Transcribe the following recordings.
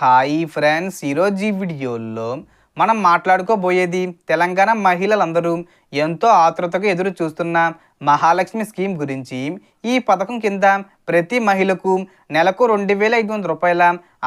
Hi friends ఈరోజు ఈ వీడియోలో మనం మాట్లాడుకోబోయేది తెలంగాణ మహిళలందరూ ఎంతో ఆతృతగా ఎదురు చూస్తున్న మహాలక్ష్మి స్కీమ్ గురించి. ఈ పథకం కింద ప్రతి మహిళకు నెలకు రెండు వేల ఐదు వందల రూపాయల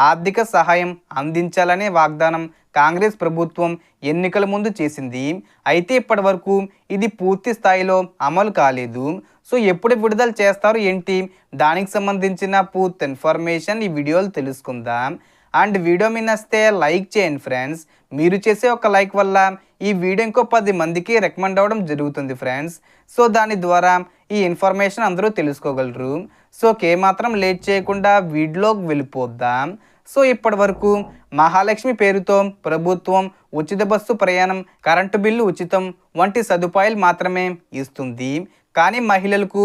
ఆర్థిక సహాయం అందించాలనే వాగ్దానం కాంగ్రెస్ ప్రభుత్వం ఎన్నికల ముందు చేసింది. అయితే ఇప్పటి వరకు ఇది పూర్తి స్థాయిలో అమలు కాలేదు. సో ఎప్పుడు విడుదల చేస్తారు ఏంటి? దానికి సంబంధించిన పూర్తి ఇన్ఫర్మేషన్ ఈ వీడియోలు తెలుసుకుందాం. అండ్ వీడియో మీ వస్తే లైక్ చేయండి ఫ్రెండ్స్. మీరు చేసే ఒక లైక్ వల్ల ఈ వీడియో ఇంకో పది మందికి రికమెండ్ అవ్వడం జరుగుతుంది ఫ్రెండ్స్. సో దాని ద్వారా ఈ ఇన్ఫర్మేషన్ అందరూ తెలుసుకోగలరు. సో మాత్రం లేట్ చేయకుండా వీడియోకి వెళ్ళిపోద్దాం. సో ఇప్పటి వరకు మహాలక్ష్మి పేరుతో ప్రభుత్వం ఉచిత బస్సు ప్రయాణం కరెంటు బిల్లు ఉచితం వంటి సదుపాయాలు మాత్రమే ఇస్తుంది. కానీ మహిళలకు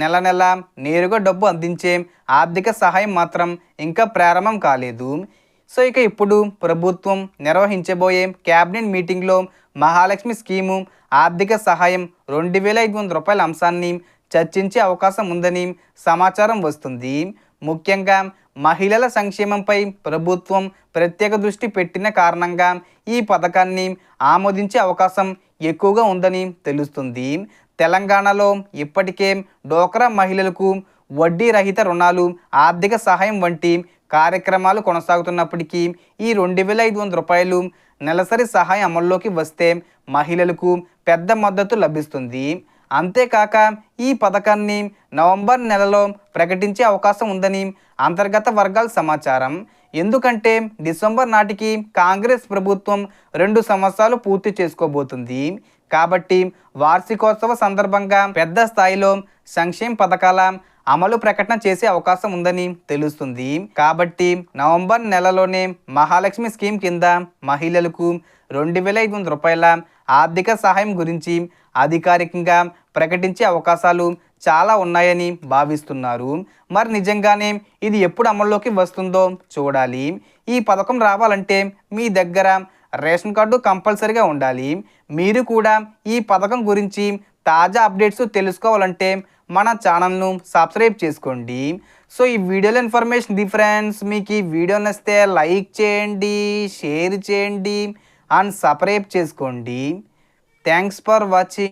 నెల నెల నేరుగా డబ్బు అందించే ఆర్థిక సహాయం మాత్రం ఇంకా ప్రారంభం కాలేదు. సో ఇక ఇప్పుడు ప్రభుత్వం నిర్వహించబోయే క్యాబినెట్ మీటింగ్లో మహాలక్ష్మి స్కీము ఆర్థిక సహాయం రెండు వేల ఐదు వందల రూపాయల అంశాన్ని చర్చించే అవకాశం ఉందని సమాచారం వస్తుంది. ముఖ్యంగా మహిళల సంక్షేమంపై ప్రభుత్వం ప్రత్యేక దృష్టి పెట్టిన కారణంగా ఈ పథకాన్ని ఆమోదించే అవకాశం ఎక్కువగా ఉందని తెలుస్తుంది. తెలంగాణలో ఇప్పటికే డోక్రా మహిళలకు వడ్డీ రహిత రుణాలు ఆర్థిక సహాయం వంటి కార్యక్రమాలు కొనసాగుతున్నప్పటికీ ఈ రెండు వేల ఐదు వందల రూపాయలు నెలసరి సహాయం అమల్లోకి వస్తే మహిళలకు పెద్ద మద్దతు లభిస్తుంది. అంతేకాక ఈ పథకాన్ని నవంబర్ నెలలో ప్రకటించే అవకాశం ఉందని అంతర్గత వర్గాల సమాచారం. ఎందుకంటే డిసెంబర్ నాటికి కాంగ్రెస్ ప్రభుత్వం రెండు సంవత్సరాలు పూర్తి చేసుకోబోతుంది. కాబట్టి వార్షికోత్సవ సందర్భంగా పెద్ద స్థాయిలో సంక్షేమ పథకాల అమలు ప్రకటన చేసే అవకాశం ఉందని తెలుస్తుంది. కాబట్టి నవంబర్ నెలలోనే మహాలక్ష్మి స్కీమ్ కింద మహిళలకు రెండు వేల ఐదు వందల రూపాయల ఆర్థిక సహాయం గురించి అధికారికంగా ప్రకటించే అవకాశాలు చాలా ఉన్నాయని భావిస్తున్నారు. మరి నిజంగానే ఇది ఎప్పుడు అమల్లోకి వస్తుందో చూడాలి. ఈ పథకం రావాలంటే మీ దగ్గర రేషన్ కార్డు కంపల్సరీగా ఉండాలి. మీరు కూడా ఈ పథకం గురించి తాజా అప్డేట్స్ తెలుసుకోవాలంటే మన ఛానల్ను సబ్స్క్రైబ్ చేసుకోండి. సో ఈ వీడియోలో ఇన్ఫర్మేషన్ డిఫరెన్స్ మీకు ఈ వీడియో నచ్చితే లైక్ చేయండి షేర్ చేయండి అండ్ సబ్స్క్రైబ్ చేసుకోండి. Thanks for watching.